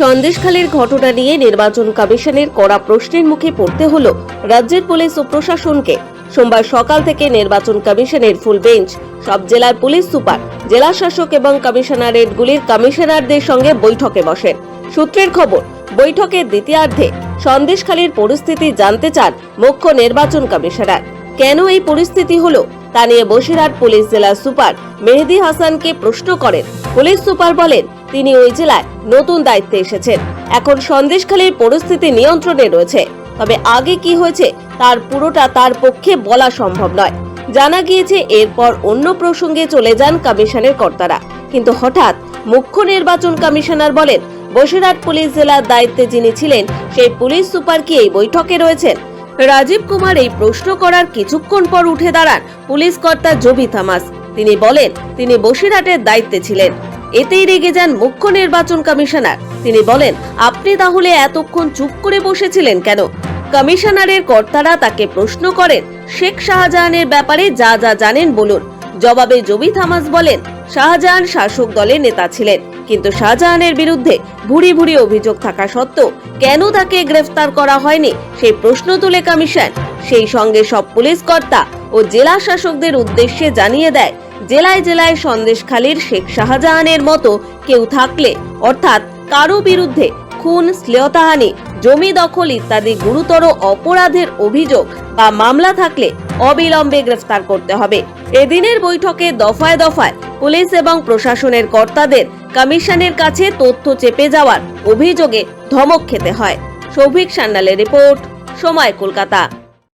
সন্দেশখালীর ঘটনা নিয়ে নির্বাচন কমিশনের কড়া প্রশ্নের মুখে পড়তে হল রাজ্যের পুলিশ ও প্রশাসনকে। সোমবার সকাল থেকে নির্বাচন কমিশনের ফুল বেঞ্চ, সব জেলার পুলিশ সুপার, জেলা শাসক এবং কমিশনারেটগুলির কমিশনারদের সঙ্গে বৈঠকে বসেন। সূত্রের খবর বৈঠকের দ্বিতীয়ার্ধে সন্দেশখালীর পরিস্থিতি জানতে চান মুখ্য নির্বাচন কমিশনার। কেন এই পরিস্থিতি হলো? তা নিয়ে বসিরহাট পুলিশ জেলা সুপার মেহেদি হাসানকে প্রশ্ন করেন। পুলিশ সুপার বলেন, তিনি ওই জেলায় নতুন দায়িত্বে এসেছেন। এখন সন্দেশখালীর পরিস্থিতি নিয়ন্ত্রণে রয়েছে। তবে আগে কি হয়েছে, তার পুরোটা তার পক্ষে বলা সম্ভব নয়। জানা গিয়েছে, এরপর অন্য প্রসঙ্গে চলে যান কমিশনের কর্তারা। কিন্তু হঠাৎ মুখ্য নির্বাচন কমিশনার বলেন, বসিরহাট পুলিশ জেলার দায়িত্বে যিনি ছিলেন, সেই পুলিশ সুপার কি এই বৈঠকে রয়েছেন? রাজীব কুমার এই প্রশ্ন করার কিছুক্ষণ পর উঠে দাঁড়ান পুলিশ কর্তা জবি থামাস। তিনি বলেন, তিনি বসিরহাটের দায়িত্বে ছিলেন। এতেই রেগে যান মুখ্য নির্বাচন কমিশনার। তিনি বলেন, আপনি তাহলে এতক্ষণ চুপ করে বসেছিলেন কেন? কমিশনারের কর্তারা তাকে প্রশ্ন করেন, শেখ শাহজাহানের ব্যাপারে যা যা জানেন বলুন। জবাবে জবি থামাস বলেন, শাহজাহান শাসক দলের নেতা ছিলেন। কিন্তু শাহজাহানের বিরুদ্ধে ভুরি ভুরি অভিযোগ থাকা সত্ত্বেও কেন তাকে গ্রেফতার করা হয়নি, সেই প্রশ্ন তুলে কমিশন। সেই সঙ্গে সব পুলিশ কর্তা ও জেলা শাসকদের উদ্দেশ্যে জানিয়ে দেয়, জেলায় জেলায় সন্দেশখালীর শেখ শাহজাহানের মতো কেউ থাকলে, অর্থাৎ কারও বিরুদ্ধে খুন, শ্লেয়তাহানি, জমি দখল ইত্যাদি গুরুতর অপরাধের অভিযোগ বা মামলা থাকলে অবিলম্বে গ্রেফতার করতে হবে। এদিনের বৈঠকে দফায় দফায় পুলিশ এবং প্রশাসনের কর্তাদের কমিশনের কাছে তথ্য চেপে যাওয়ার অভিযোগে ধমক খেতে হয়। সৌভিক সান্যালের রিপোর্ট, সময় কলকাতা।